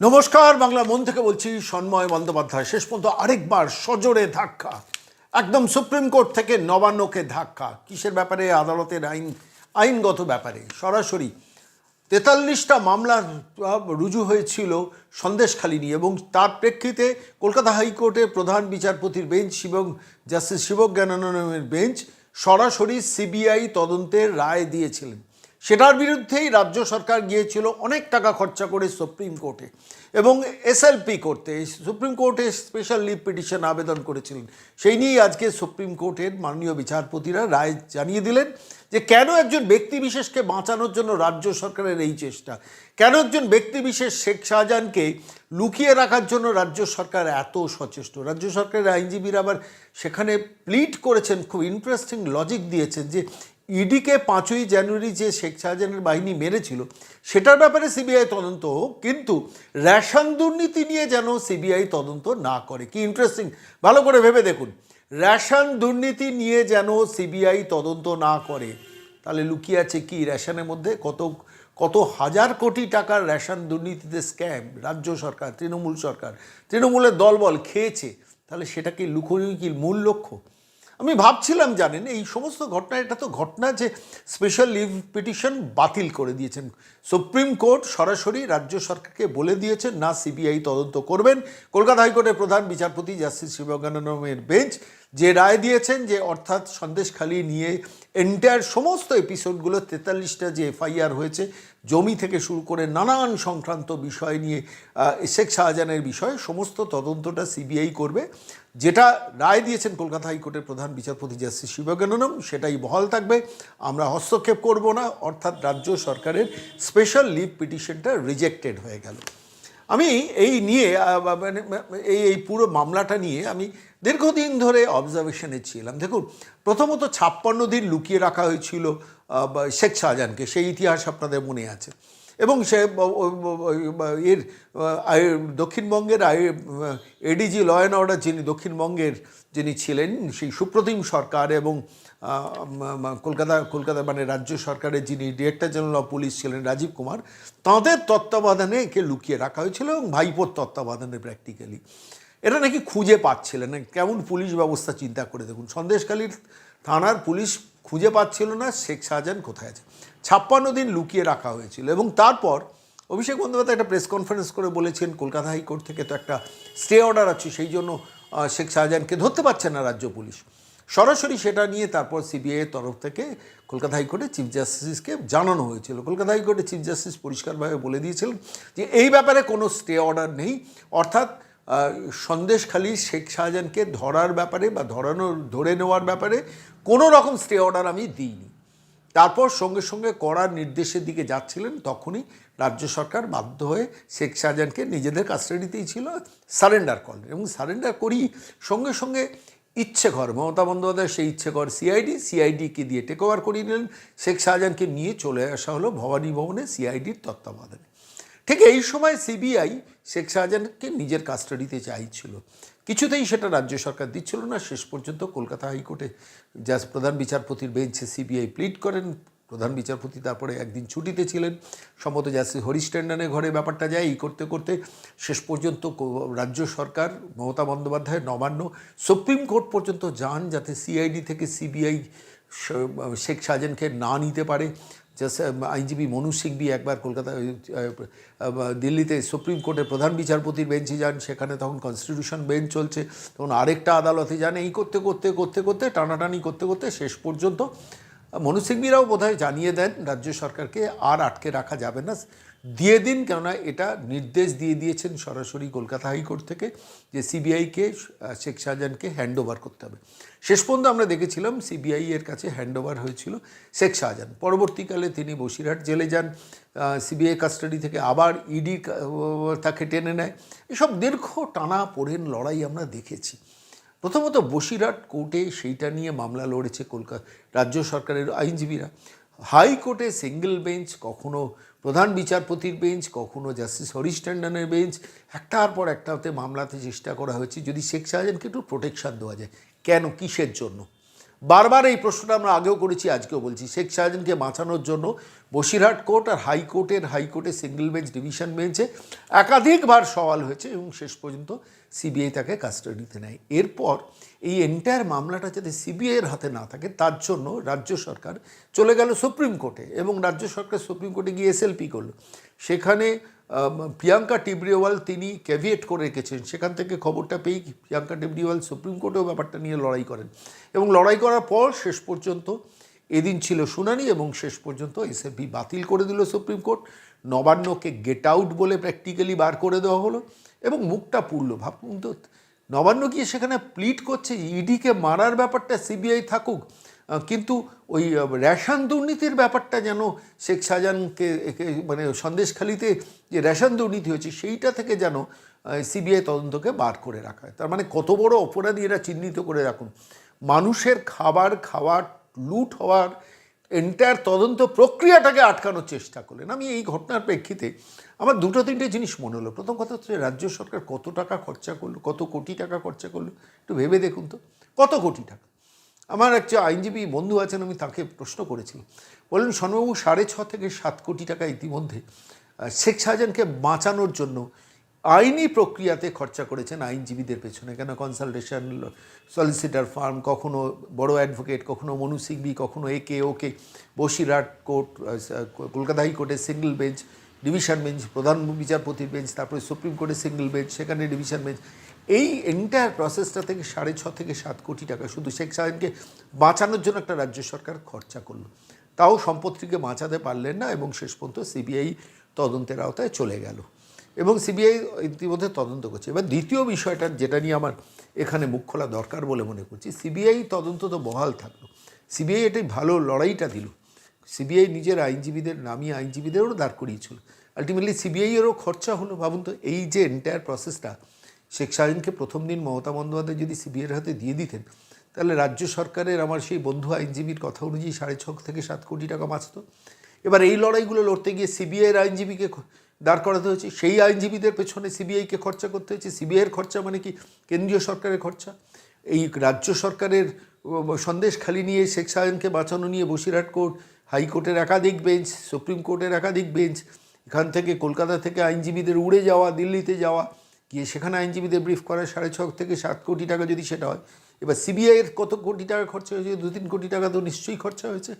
নমস্কার, বাংলা মন থেকে বলছি সন্ময় বন্দ্যোপাধ্যায়। শেষ পর্যন্ত আরেকবার সজোরে ধাক্কা। একদম সুপ্রিম কোর্ট থেকে নবান্নকে ধাক্কা। কিসের ব্যাপারে? আদালতের আইন আইনগত ব্যাপারে। সরাসরি তেতাল্লিশটা মামলা রুজু হয়েছিল সন্দেশখালী নিয়ে এবং তার প্রেক্ষিতে কলকাতা হাইকোর্টের প্রধান বিচারপতির বেঞ্চ এবং জাস্টিস শিবজ্ঞানানন্দের বেঞ্চ সরাসরি সিবিআই তদন্তের রায় দিয়েছিলেন। সেটার বিরুদ্ধেই রাজ্য সরকার গিয়েছিল অনেক টাকা খরচা করে সুপ্রিম কোর্টে এবং এসএলপি করতে। সুপ্রিম কোর্টে স্পেশাল লিভ পিটিশন আবেদন করেছিলেন। সেই নিয়েই আজকে সুপ্রিম কোর্টের মাননীয় বিচারপতিরা রায় জানিয়ে দিলেন যে কেন একজন ব্যক্তি বিশেষকে বাঁচানোর জন্য রাজ্য সরকারের এই চেষ্টা? কেন একজন ব্যক্তি বিশেষ শেখ শাহজাহানকে লুকিয়ে রাখার জন্য রাজ্য সরকার এত সচেষ্ট? রাজ্য সরকারের আইনজীবীরা আবার সেখানে প্লিট করেছেন। খুব ইন্টারেস্টিং লজিক দিয়েছেন যে ইডিকে পাঁচই জানুয়ারি যে শেখ শাহজাহানের বাহিনী মেরেছিল, সেটার ব্যাপারে সিবিআই তদন্ত হোক, কিন্তু রেশন দুর্নীতি নিয়ে যেন সিবিআই তদন্ত না করে। কি ইন্টারেস্টিং ভালো করে ভেবে দেখুন। রেশন দুর্নীতি নিয়ে যেন সিবিআই তদন্ত না করে, তাহলে লুকিয়ে আছে কি রেশনের মধ্যে? কত কত হাজার কোটি টাকার রেশন দুর্নীতিতে স্ক্যাম রাজ্য সরকার, তৃণমূল সরকার, তৃণমূলের দলবল খেয়েছে, তাহলে সেটা কি লুকোই কি মূল লক্ষ্য? আমি ভাবছিলাম, জানেন, এই সমস্ত ঘটনা, এটা তো ঘটনা যে স্পেশাল লিভ পিটিশন বাতিল করে দিয়েছেন। সুপ্রিম কোর্ট সরাসরি রাজ্য সরকারকে বলে দিয়েছেন না সিবিআই তদন্ত করবেন। কলকাতা হাইকোর্টের প্রধান বিচারপতি জাস্টিস শিবজ্ঞানন্দের বেঞ্চ যে রায় দিয়েছেন যে অর্থাৎ সন্দেশখালী নিয়ে এন্টায়ার সমস্ত এপিসোডগুলো, তেতাল্লিশটা যে এফআইআর হয়েছে, জমি থেকে শুরু করে নানান সংক্রান্ত বিষয় নিয়ে শেখ শাহজাহানের বিষয়ে সমস্ত তদন্তটা সিবিআই করবে। যেটা রায় দিয়েছেন কলকাতা হাইকোর্টের প্রধান বিচারপতি জাস্টিস শিবজ্ঞাননম, সেটাই বহাল থাকবে। আমরা হস্তক্ষেপ করব না, অর্থাৎ রাজ্য সরকারের স্পেশাল লিভ পিটিশনটা রিজেক্টেড হয়ে গেল। আমি এই নিয়ে মানে এই এই পুরো মামলাটা নিয়ে আমি দীর্ঘদিন ধরে অবজারভেশনে ছিলাম। দেখুন, প্রথমত ছাপ্পান্ন দিন লুকিয়ে রাখা হয়েছিল শেখ শাহজাহানকে, সেই ইতিহাস আপনাদের মনে আছে। এবং সে এর দক্ষিণবঙ্গের এডিজি ল অ্যান্ড অর্ডার যিনি দক্ষিণবঙ্গের যিনি ছিলেন, সেই সুপ্রতিম সরকার এবং কলকাতা কলকাতা মানে রাজ্য সরকারের যিনি ডিরেক্টর জেনারেল অফ পুলিশ ছিলেন রাজীব কুমার, তাঁদের তত্ত্বাবধানে একে লুকিয়ে রাখা হয়েছিল এবং ভাইপোর তত্ত্বাবধানে প্র্যাকটিক্যালি এটা নাকি খুঁজে পাচ্ছিলেন না। কেমন পুলিশ ব্যবস্থা চিন্তা করে দেখুন। সন্দেশখালীর থানার পুলিশ খুঁজে পাচ্ছিল না, শেখ শাহজাহান কোথায় আছে? ছাপ্পান্ন দিন লুকিয়ে রাখা হয়েছিল এবং তারপর অভিষেক বন্দ্যোপাধ্যায় একটা প্রেস কনফারেন্স করে বলেছেন, কলকাতা হাইকোর্ট থেকে তো একটা স্টে অর্ডার আছে, সেই জন্য শেখ শাহজাহানকে ধরতে পারছে না রাজ্য পুলিশ। সরাসরি সেটা নিয়ে তারপর সিবিআইয়ের তরফ থেকে কলকাতা হাইকোর্টে চিফ জাস্টিসকে জানানো হয়েছিল। কলকাতা হাইকোর্টে চিফ জাস্টিস পরিষ্কারভাবে বলে দিয়েছিলেন যে, এই ব্যাপারে কোনো স্টে অর্ডার নেই, অর্থাৎ সন্দেশখালী শেখ শাহজাহানকে ধরার ব্যাপারে বা ধরানোর ধরে নেওয়ার ব্যাপারে কোনো রকম স্টে অর্ডার আমি দিইনি। তারপর সঙ্গে সঙ্গে করার নির্দেশের দিকে যাচ্ছিলেন, তখনই রাজ্য সরকার বাধ্য হয়ে শেখ শাহজাহানকে নিজেদের কাস্টাডিতেই ছিল সারেন্ডার করলেন এবং সারেন্ডার করি সঙ্গে সঙ্গে ইচ্ছে কর মমতা বন্দ্যোপাধ্যায় সেই ইচ্ছে কর সিআইডি সিআইডিকে দিয়ে টেক ওভার করিয়ে নিলেন শেখ শাহজাহানকে নিয়ে চলে আসা হলো ভবানী ভবনে সিআইডির তত্ত্বাবধানে। ঠিক এই সময় সিবিআই শেখ শাহজাহানকে নিজের কাস্টাডিতে চাইছিল। কিছুতেই সেটা রাজ্য সরকার দিচ্ছিল না। শেষ পর্যন্ত কলকাতা হাইকোর্টে যা প্রধান বিচারপতির বেঞ্চে সিবিআই প্লিট করেন। প্রধান বিচারপতি তারপরে একদিন ছুটিতে ছিলেন। সম্ভবত জাস্টিস হরিশ ট্যান্ডনের ঘরে ব্যাপারটা যায়। এই করতে করতে শেষ পর্যন্ত রাজ্য সরকার, মমতা বন্দ্যোপাধ্যায়, নবান্ন, সুপ্রিম কোর্ট পর্যন্ত যান যাতে সিআইডি থেকে সিবিআই শেখ শাহজাহানকে না নিতে পারে। জাস্ট আইনজীবী মনু সিংবি একবার কলকাতা দিল্লিতে সুপ্রিম কোর্টের প্রধান বিচারপতির বেঞ্চে যান, সেখানে তখন কনস্টিটিউশন বেঞ্চ চলছে, তখন আরেকটা আদালতে যান, এই করতে করতে করতে করতে, টানাটানি করতে করতে শেষ পর্যন্ত মনু সিংবিরাও বোধহয় জানিয়ে দেন রাজ্য সরকারকে আর আটকে রাখা যাবে না। দিয়ে দিন, কেননা এটা নির্দেশ দিয়ে দিয়েছেন সরাসরি কলকাতা হাইকোর্ট থেকে যে সিবিআইকে শেখ শাহজাহানকে হ্যান্ড ওভার করতে হবে। শেষ পর্যন্ত আমরা দেখেছিলাম সিবিআই এর কাছে হ্যান্ড ওভার হয়েছিল শেখ শাহজাহান। পরবর্তীকালে তিনি বসিরহাট জেলে যান সিবিআই কাস্টাডি থেকে আবার ইডি তাকে টেনে নেয়। এসব দীর্ঘ টানা পড়েন লড়াই আমরা দেখেছি। প্রথমত বসিরহাট কোর্টে সেইটা নিয়ে মামলা লড়েছে কলকাতা রাজ্য সরকারের আইনজীবীরা। হাইকোর্টে সিঙ্গেল বেঞ্চ কখনো প্রধান বিচারপতির বেঞ্চ কখনো জাস্টিস হরিশ ট্যান্ডনের বেঞ্চ একটার পর একটাতে মামলাতে চেষ্টা করা হয়েছে। যদি শেখ শাহজাহানকে একটু প্রোটেকশান দেওয়া যায়। কেন? কিসের জন্য? বারবার এই প্রশ্নটা আমরা আগেও করেছি, আজকেও বলছি। শেখ শাহজাহানকে বাঁচানোর জন্য বসিরহাট কোর্ট আর হাইকোর্টের হাইকোর্টে সিঙ্গেল বেঞ্চ ডিভিশন বেঞ্চে একাধিকবার সওয়াল হয়েছে এবং শেষ পর্যন্ত সিবিআই তাকে কাস্টাডিতে নেয়। এরপর এই এন্টায়ার মামলাটা যাতে সিবিআইয়ের হাতে না থাকে, তার জন্য রাজ্য সরকার চলে গেল সুপ্রিম কোর্টে এবং রাজ্য সরকার সুপ্রিম কোর্টে গিয়ে এসএলপি করল। সেখানে প্রিয়াঙ্কা টিবরিওয়াল তিনি ক্যাভিয়েট করে রেখেছেন। সেখান থেকে খবরটা পেয়েই প্রিয়াঙ্কা টিবরিওয়াল সুপ্রিম কোর্টেও ব্যাপারটা নিয়ে লড়াই করেন। এবং লড়াই করার পর শেষ পর্যন্ত এদিন ছিল শুনানি এবং শেষ পর্যন্ত এসএফবি বাতিল করে দিল সুপ্রিম কোর্ট। নবান্নকে গেট আউট বলে প্র্যাকটিক্যালি বার করে দেওয়া হলো এবং মুখটা পুড়ল। ভাবুন তো, নবান্ন গিয়ে সেখানে প্লিট করছে ইডিকে মারার ব্যাপারটা সিবিআই থাকুক কিন্তু ওই রেশন দুর্নীতির ব্যাপারটা যেন শেখ শাহজাহানকে মানে সন্দেশখালিতে যে রেশন দুর্নীতি হয়েছে, সেইটা থেকে যেন সিবিআই তদন্তকে বার করে রাখা হয়। তার মানে কত বড় অপরাধী এরা চিহ্নিত করে রাখুন। মানুষের খাবার খাওয়ার, লুট হওয়ার এন্টায়ার তদন্ত প্রক্রিয়াটাকে আটকানোর চেষ্টা করলেন। আমি এই ঘটনার প্রেক্ষিতে আমার দুটো, তিনটে জিনিস মনে হলো। প্রথম কথা হচ্ছে, রাজ্য সরকার কত টাকা খরচা করল, কত কোটি টাকা খরচা করল, একটু ভেবে দেখুন তো। কত কোটি টাকা? আমার একটা আইনজীবী বন্ধু আছেন, আমি তাকে প্রশ্ন করেছি। বললেন, সনবাবু, সাড়ে ছ থেকে সাত কোটি টাকা ইতিমধ্যে শেখ শাহজাহানকে বাঁচানোর জন্য আইনি প্রক্রিয়াতে খরচা করেছেন আইনজীবীদের পেছনে। কেন কনসালটেশন সলিসিটার ফার্ম কখনো বড় অ্যাডভোকেট কখনো মনু সিংবি কখনো একে ওকে বসিরহাট কোর্ট কলকাতা হাইকোর্টের সিঙ্গল বেঞ্চ ডিভিশন বেঞ্চ প্রধান বিচারপতির বেঞ্চ তারপরে সুপ্রিম কোর্টের সিঙ্গল বেঞ্চ সেখানে ডিভিশন বেঞ্চ এই এন্টায়ার প্রসেসটা থেকে সাড়ে ছ থেকে সাত কোটি টাকা শুধু শেখ সাহেবকে বাঁচানোর জন্য একটা রাজ্য সরকার খরচা করল। তাও সম্পত্তিকে বাঁচাতে পারলেন না এবং শেষ পর্যন্ত সিবিআই তদন্তের আওতায় চলে গেল। এবং সিবিআই ইতিমধ্যে তদন্ত করছে। এবার দ্বিতীয় বিষয়টা যেটা নিয়ে আমার এখানে মুখ খোলা দরকার বলে মনে করছি, সিবিআই তদন্ত তো বহাল থাকল। সিবিআই এটাই ভালো লড়াইটা দিল। সিবিআই নিজের আইনজীবীদের নামিয়ে আইনজীবীদেরও দাঁড় করিয়েছিল। আলটিমেটলি সিবিআইয়েরও খরচা হলো। ভাবুন তো, এই যে এন্টায়ার প্রসেসটা শেখ শাহিনকে প্রথম দিন মমতা বন্দ্যোপাধ্যায় যদি সিবিআইয়ের হাতে দিয়ে দিতেন, তাহলে রাজ্য সরকারের আমার সেই বন্ধু আইনজীবীর কথা অনুযায়ী সাড়ে ছ থেকে সাত কোটি টাকা বাঁচত। এবার এই লড়াইগুলো লড়তে গিয়ে সিবিআইয়ের আইনজীবীকে দাঁড় করাতে হয়েছে। সেই আইনজীবীদের পেছনে সিবিআইকে খরচা করতে হয়েছে। সিবিআইয়ের খরচা মানে কি? কেন্দ্রীয় সরকারের খরচা। এই রাজ্য সরকারের সন্দেশ খালি নিয়ে শেখ শাহজাহানকে বাঁচানো নিয়ে বসিরহাট কোর্ট, হাইকোর্টের একাধিক বেঞ্চ, সুপ্রিম কোর্টের একাধিক বেঞ্চ, এখান থেকে কলকাতা থেকে আইনজীবীদের উড়ে যাওয়া, দিল্লিতে যাওয়া গিয়ে সেখানে আইনজীবীদের ব্রিফ করা সাড়ে ছ থেকে সাত কোটি টাকা যদি সেটা হয়। এবার সিবিআইয়ের কত কোটি টাকা খরচা হয়েছে? দু তিন কোটি টাকা তো নিশ্চয়ই খরচা হয়েছে।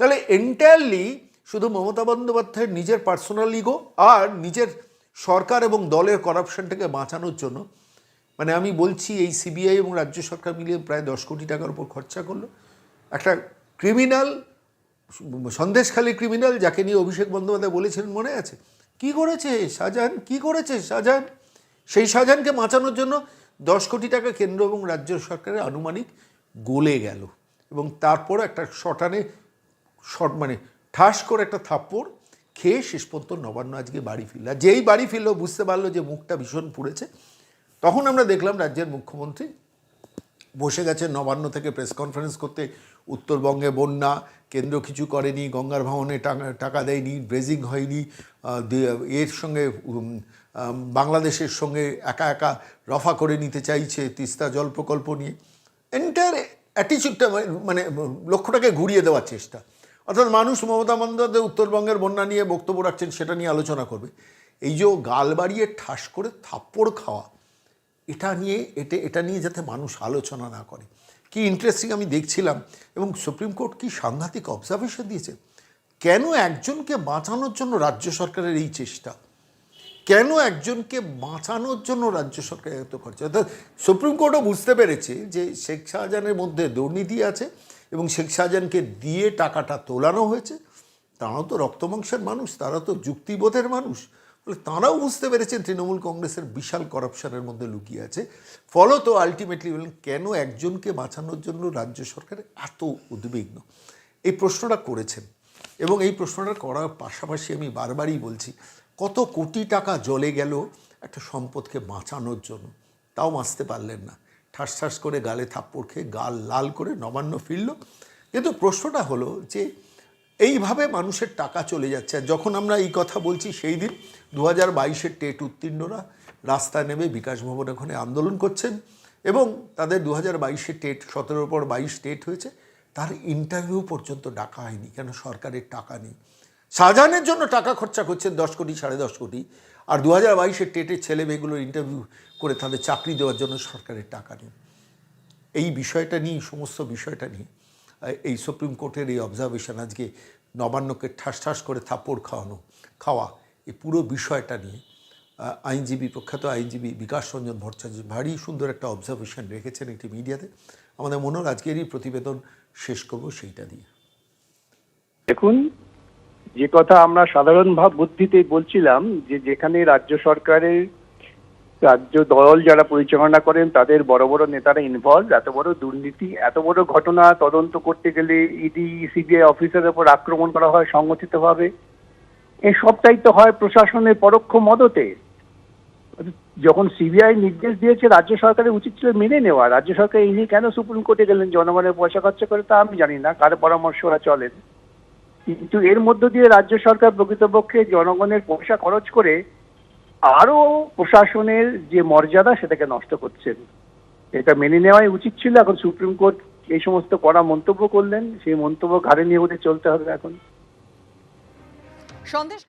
তাহলে এন্টায়ারলি শুধু মমতা বন্দ্যোপাধ্যায়ের নিজের পার্সোনাল ইগো আর নিজের সরকার এবং দলের করাপশনটাকে বাঁচানোর জন্য মানে আমি বলছি এই সিবিআই এবং রাজ্য সরকার মিলিয়ে প্রায় দশ কোটি টাকার উপর খরচা করল। একটা ক্রিমিনাল সন্দেশখালী ক্রিমিনাল যাকে নিয়ে অভিষেক বন্দ্যোপাধ্যায় বলেছিলেন, মনে আছে? কি করেছে? শাহজাহান কি করেছে? শাহজাহান সেই শাহজাহানকে বাঁচানোর জন্য দশ কোটি টাকা কেন্দ্র এবং রাজ্য সরকারের আনুমানিক গলে গেল এবং তারপর একটা শটানে শট মানে ঠাস করে একটা থাপ্পড় খেয়ে শেষ পর্যন্ত নবান্ন আজকে বাড়ি ফিরল। আর যেই বাড়ি ফিরলো বুঝতে পারল যে মুখটা ভীষণ পুড়েছে। তখন আমরা দেখলাম রাজ্যের মুখ্যমন্ত্রী বসে গেছে নবান্ন থেকে প্রেস কনফারেন্স করতে। উত্তরবঙ্গে বন্যা, কেন্দ্র কিছু করেনি, গঙ্গার ভাঙনে টাকা দেয়নি ব্রেজিং হয়নি এর সঙ্গে বাংলাদেশের সঙ্গে একা একা রফা করে নিতে চাইছে তিস্তা জল প্রকল্প নিয়ে। এন্টায়ার অ্যাটিচিউডটা মানে লক্ষ্যটাকে ঘুরিয়ে দেওয়ার চেষ্টা। অর্থাৎ মানুষ মমতা বন্দ্যোপাধ্যায় উত্তরবঙ্গের বন্যা নিয়ে বক্তব্য রাখছেন, সেটা নিয়ে আলোচনা করবে। এই যে গাল বাড়িয়ে ঠাস করে থাপ্পড় খাওয়া, এটা নিয়ে, এটা এটা নিয়ে যাতে মানুষ আলোচনা না করে। কি ইন্টারেস্টিং আমি দেখছিলাম এবং সুপ্রিম কোর্ট কি সাংঘাতিক অবজারভেশন দিয়েছে? কেন একজনকে বাঁচানোর জন্য রাজ্য সরকারের এই চেষ্টা? কেন একজনকে বাঁচানোর জন্য রাজ্য সরকার এত খরচা? অর্থাৎ সুপ্রিম কোর্টও বুঝতে পেরেছে যে শেখ শাহজাহানের মধ্যে দুর্নীতি আছে এবং শেখ শাহজাহানকে দিয়ে টাকাটা তোলানো হয়েছে। তারাও তো রক্তমাংসের মানুষ, তারা তো যুক্তিবোধের মানুষ। ফলে তাঁরাও বুঝতে পেরেছেন তৃণমূল কংগ্রেসের বিশাল করাপশনের মধ্যে লুকিয়ে আছে। ফলত আলটিমেটলি বললেন কেন একজনকে বাঁচানোর জন্য রাজ্য সরকার এত উদ্বিগ্ন? এই প্রশ্নটা করেছেন। এবং এই প্রশ্নটা করার পাশাপাশি আমি বারবারই বলছি, কত কোটি টাকা জলে গেল একটা সম্পদকে বাঁচানোর জন্য? তাও বাঁচতে পারলেন না। ঠাস ঠাস করে গালে থাপ্পড় খেয়ে গাল লাল করে নবান্ন ফিরল। কিন্তু প্রশ্নটা হলো যে এইভাবে মানুষের টাকা চলে যাচ্ছে। যখন আমরা এই কথা বলছি, সেই দিন দু হাজার বাইশের টেট উত্তীর্ণরা রাস্তায় নেমে বিকাশ ভবন ওখানে আন্দোলন করছেন এবং তাদের দু হাজার বাইশে টেট, সতেরোর পর বাইশ টেট হয়েছে। তার ইন্টারভিউ পর্যন্ত ডাকা হয়নি, কেন সরকারের টাকা নেই? শাহজাহানের জন্য টাকা খরচা করছেন দশ কোটি, সাড়ে দশ কোটি। আর দু হাজার বাইশের টেটের ছেলে মেয়েগুলোর ইন্টারভিউ করে তাদের চাকরি দেওয়ার জন্য সরকারের টাকা নেই। এই বিষয়টা নিয়ে সমস্ত বিষয়টা নিয়ে এই সুপ্রিম কোর্টের এই অবজারভেশন আজকে নবান্নকে ঠাস ঠাস করে থাপ্পড় খাওয়ানো, খাওয়া, এই পুরো বিষয়টা নিয়ে আইনজীবী প্রখ্যাত আইনজীবী বিকাশ রঞ্জন ভট্টাচার্য ভারী সুন্দর একটা অবজারভেশন রেখেছেন একটি মিডিয়াতে। আমাদের মনে হল আজকেরই প্রতিবেদন শেষ করব সেইটা দিয়ে। দেখুন, যে কথা আমরা সাধারণ ভাব বুদ্ধিতে বলছিলাম যে যেখানে রাজ্য সরকারের রাজ্য দল যারা পরিচালনা করেন, তাদের বড় বড় নেতারা ইনভলভ এত বড় দুর্নীতি, এত বড় ঘটনা তদন্ত করতে গেলে ইডি, সিবিআই অফিসারের উপর আক্রমণ করা হয় সংগঠিতভাবে। এই সবটাই তো হয় প্রশাসনের পরোক্ষ মদতে। যখন সিবিআই নির্দেশ দিয়েছে, রাজ্য সরকারের উচিত ছিল মেনে নেওয়া। রাজ্য সরকার এই নিয়ে কেন সুপ্রিম কোর্টে গেলেন? জনগণের পয়সা খরচা করে তা আমি জানি না, কার পরামর্শ ওরা চলেন। কিন্তু এর মধ্য দিয়ে রাজ্য সরকার প্রকৃতপক্ষে জনগণের পয়সা খরচ করে আরও প্রশাসনের যে মর্যাদা সেটাকে নষ্ট করছেন। এটা মেনে নেওয়াই উচিত ছিল। এখন সুপ্রিম কোর্ট এই সমস্ত কড়া মন্তব্য করলেন। সেই মন্তব্য ঘাড়ে নিয়ে ওদের চলতে হবে এখন। সন্দেশ